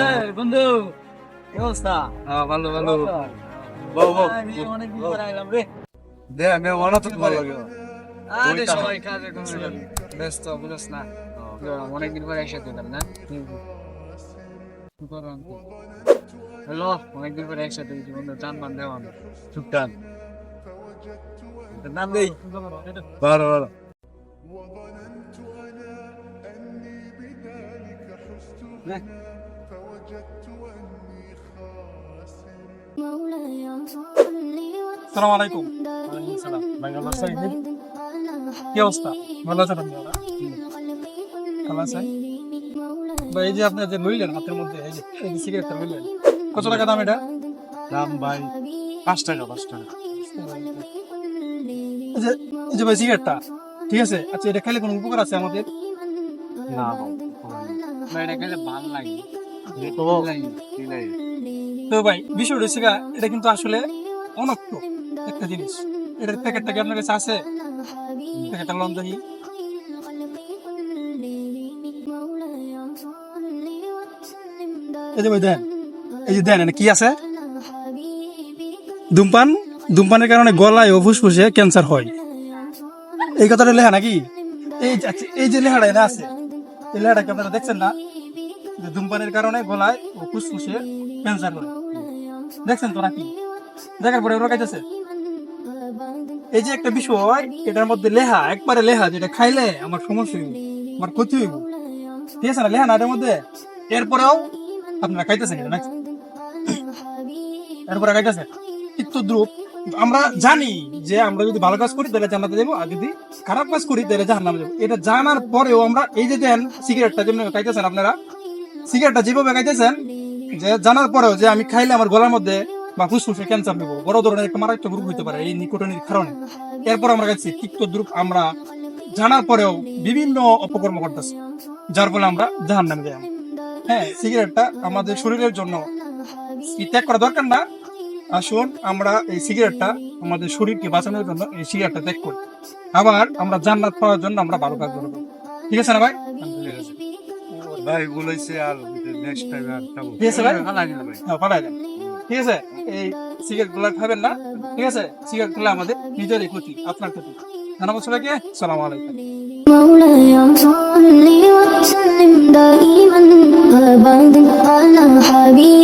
এই বন্ধু কি অবস্থা? হ্যাঁ ভালো ভালো। বউ বউ। আমি অনেকদিন পরে আইলাম রে। দে আমি তো ভালো লাগে। আরে সবাই কাজে কমে ব্যস্ত বুঝছ না। অনেকদিন পরে একসাথে হলাম না? হ্যালো অনেকদিন পরে একসাথে হয়েছি বন্ধু টান বান দেওয়া চুপটান নাম দেই ভালো ভালো। সালাম। আলাইকুম ভাই ভালো কি অবস্থা? ভালো আছেন আপনি? ভালো আছেন? ভাই এই যে আপনি যে লইলেন হাতের মধ্যে এই যে এই যে সিগারেটটা লইলেন কত টাকা দাম এটা? দাম ভাই পাঁচ টাকা পাঁচ টাকা। এই যে ভাই সিগারেটটা ঠিক আছে? আচ্ছা এটা খেলে কোনো উপকার আছে আমাদের? না এটা খেলে ভালো লাগে। তো ভাই বিষয়টা হচ্ছে এটা কিন্তু আসলে অনক্ত একটা জিনিস। এটার প্যাকেটটা কি আপনার কাছে আছে? প্যাকেটটা দেখি। এই যে ভাই দেন এই যে দেন কি আছে? ধূমপান? ধূমপানের কারণে গলায় ও ফুসফুসে ক্যান্সার হয়। এই কথাটা লেখা নাকি? এই আচ্ছা, এই যে লেখাটা এটা আছে এই লেখাটা কি আপনারা দেখছেন না? ধূমপানের কারণে গলায় ও ফুসফুসে ক্যান্সার হয়। দেখছেন তো নাকি দেখার পরে ওরা কাইতেছে এই যে একটা বিষয়, এটার মধ্যে লেহা, একবারে লেহা, যেটা খাইলে আমার সমস্যা হইব, আমার ক্ষতি হইব। ঠিক আছে না, লেহা না, এটার মধ্যে এরপরেও আপনারা খাইতেছেন এটা নাকি? এরপরে খাইতেছেন কিন্তু দ্রুপ আমরা জানি যে আমরা যদি ভালো কাজ করি, তাহলে জান্নাতে যাব আর যদি খারাপ কাজ করি, তাহলে জাহান্নামে যাব। এটা জানার পরেও আমরা এই যে দেন, সিগারেটটা যেমন খাইতেছেন আপনারা সিগারেটটা যেভাবে খাইতেছেন, যে জানার পরেও যে আমি খাইলে আমার গলার মধ্যে বা ফুসফুসে ক্যান্সার নেব বড় ধরনের একটা মারাত্মক রোগ হইতে পারে এই নিকোটিনের কারণে। এরপর আমরা খাইছি তিক্ত দ্রুপ আমরা জানার পরেও বিভিন্ন অপকর্ম করতেছি, যার ফলে আমরা জাহান নামে যাই হ্যাঁ সিগারেটটা আমাদের শরীরের জন্য ত্যাগ করা দরকার না? আসুন, আমরা এই সিগারেটটা আমাদের শরীরকে বাঁচানোর জন্য এই সিগারেটটা ত্যাগ করি। আবার আমরা জান্নাত পাওয়ার জন্য আমরা ভালো কাজ করব। ঠিক আছে না ভাই? ভাই বলেছে আর নেক্সট টাইম আর খাবো ঠিক আছে ভাই ভালো লাগে না ভাই হ্যাঁ পাঠাই দেন ঠিক আছে এই সিগারেট গুলা খাবেন না ঠিক আছে সিগারেট গুলা আমাদের নিজেরই ক্ষতি আপনার ক্ষতি জানাবো সবাইকে সালাম আলাইকুম مولاي صل وسلم دائما ابدا على حبيبك